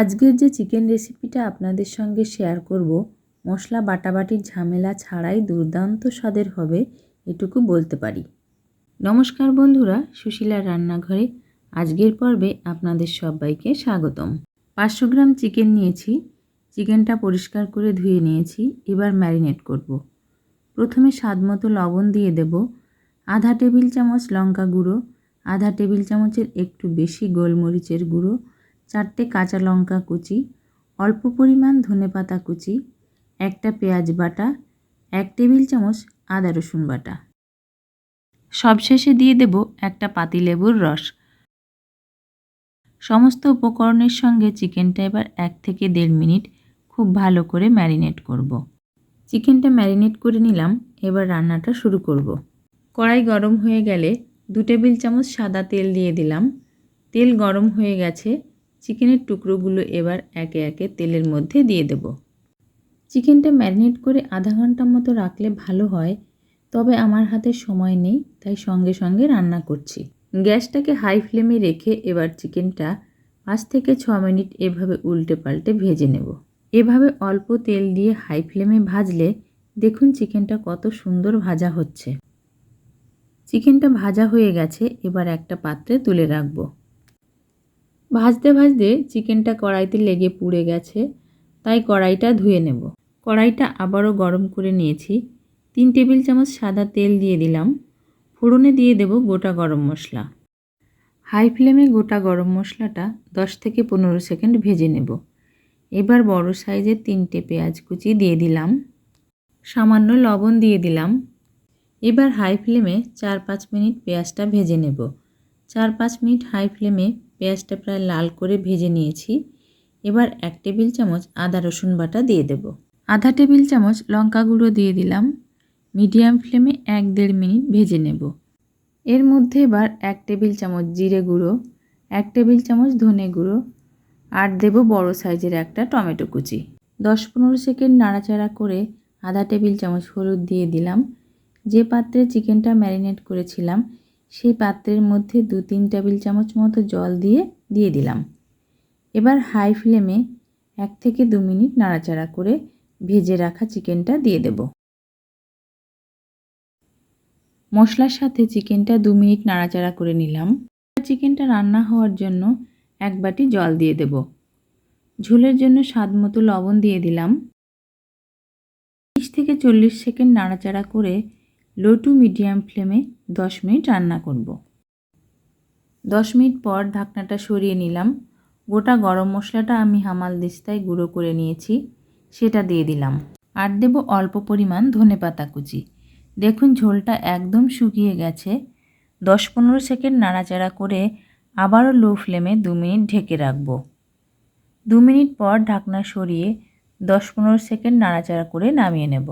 আজকের যে চিকেন রেসিপিটা আপনাদের সঙ্গে শেয়ার করব, মশলা বাটাবাটির ঝামেলা ছাড়াই দুর্দান্ত স্বাদের হবে এটুকু বলতে পারি নমস্কার বন্ধুরা, সুশীলার রান্নাঘরে আজকের পর্বে আপনাদের সবাইকে স্বাগতম পাঁচশো গ্রাম চিকেন নিয়েছি, চিকেনটা পরিষ্কার করে ধুয়ে নিয়েছি, এবার ম্যারিনেট করব। প্রথমে স্বাদ মতো লবণ দিয়ে দেব, আধা টেবিল চামচ লঙ্কা গুঁড়ো, আধা টেবিল চামচের একটু বেশি গোলমরিচের গুঁড়ো চারটে কাঁচা লঙ্কা কুচি, অল্প পরিমাণ ধনেপাতা কুচি, একটা পেঁয়াজ বাটা, এক টেবিল চামচ আদা রসুন বাটা সবশেষে দিয়ে দেব একটা পাতিলেবুর রস সমস্ত উপকরণের সঙ্গে চিকেনটা এবার এক থেকে দেড় মিনিট খুব ভালো করে ম্যারিনেট করব। চিকেনটা ম্যারিনেট করে নিলাম, এবার রান্নাটা শুরু করব। কড়াই গরম হয়ে গেলে দু টেবিল চামচ সাদা তেল দিয়ে দিলাম তেল গরম হয়ে গেছে চিকেনের টুকরোগুলো এবার একে একে তেলের মধ্যে দিয়ে দেব। চিকেনটা ম্যারিনেট করে আধা ঘণ্টা মতো রাখলে ভালো হয়, তবে আমার হাতে সময় নেই, তাই সঙ্গে সঙ্গে রান্না করছি। গ্যাসটাকে হাই ফ্লেমে রেখে এবার চিকেনটা পাঁচ থেকে ছ মিনিট এভাবে উল্টে পাল্টে ভেজে নেব। এভাবে অল্প তেল দিয়ে হাই ফ্লেমে ভাজলে দেখুন চিকেনটা কত সুন্দর ভাজা হচ্ছে। চিকেনটা ভাজা হয়ে গেছে, এবার একটা পাত্রে তুলে রাখব। ভাজতে ভাজতে চিকেনটা কড়াইতে লেগে পুড়ে গেছে, তাই কড়াইটা ধুয়ে নেব। কড়াইটা আবারও গরম করে নিয়েছি। তিন টেবিল চামচ সাদা তেল দিয়ে দিলাম। ফোড়নে দিয়ে দেব গোটা গরম মশলা। হাই ফ্লেমে গোটা গরম মশলাটা দশ থেকে পনেরো সেকেন্ড ভেজে নেব। এবার বড় সাইজের তিনটে পেঁয়াজ কুচি দিয়ে দিলাম। সামান্য লবণ দিয়ে দিলাম। এবার হাই ফ্লেমে চার পাঁচ মিনিট পেঁয়াজটা ভেজে নেব। চার পাঁচ মিনিট হাই ফ্লেমে পেঁয়াজটা প্রায় লাল করে ভেজে নিয়েছি। এবার এক টেবিল চামচ আদা রসুন বাটা দিয়ে দেব। আধা টেবিল চামচ লঙ্কা গুঁড়ো দিয়ে দিলাম। মিডিয়াম ফ্লেমে এক দেড় মিনিট ভেজে নেব। এর মধ্যে এবার এক টেবিল চামচ জিরে গুঁড়ো, এক টেবিল চামচ ধনে গুঁড়ো আর দেব বড় সাইজের একটা টমেটো কুচি। দশ পনেরো সেকেন্ড নাড়াচাড়া করে আধা টেবিল চামচ হলুদ দিয়ে দিলাম। যে পাত্রে চিকেনটা ম্যারিনেট করেছিলাম সেই পাত্রের মধ্যে দু তিন টেবিল চামচ মতো জল দিয়ে দিয়ে দিলাম। এবার হাই ফ্লেমে এক থেকে দু মিনিট নাড়াচাড়া করে ভেজে রাখা চিকেনটা দিয়ে দেব। মশলার সাথে চিকেনটা দু মিনিট নাড়াচাড়া করে নিলাম। চিকেনটা রান্না হওয়ার জন্য এক বাটি জল দিয়ে দেব। ঝোলের জন্য স্বাদ মতো লবণ দিয়ে দিলাম। তিরিশ থেকে চল্লিশ সেকেন্ড নাড়াচাড়া করে লো টু মিডিয়াম ফ্লেমে দশ মিনিট রান্না করব। দশ মিনিট পর ঢাকনাটা সরিয়ে নিলাম। গোটা গরম মশলাটা আমি হামাল দিস্তায় গুঁড়ো করে নিয়েছি, সেটা দিয়ে দিলাম। আর দেব অল্প পরিমাণ ধনে পাতা কুচি। দেখুন ঝোলটা একদম শুকিয়ে গেছে। দশ পনেরো সেকেন্ড নাড়াচাড়া করে আবারও লো ফ্লেমে দু মিনিট ঢেকে রাখব। দু মিনিট পর ঢাকনা সরিয়ে দশ পনেরো সেকেন্ড নাড়াচাড়া করে নামিয়ে নেব।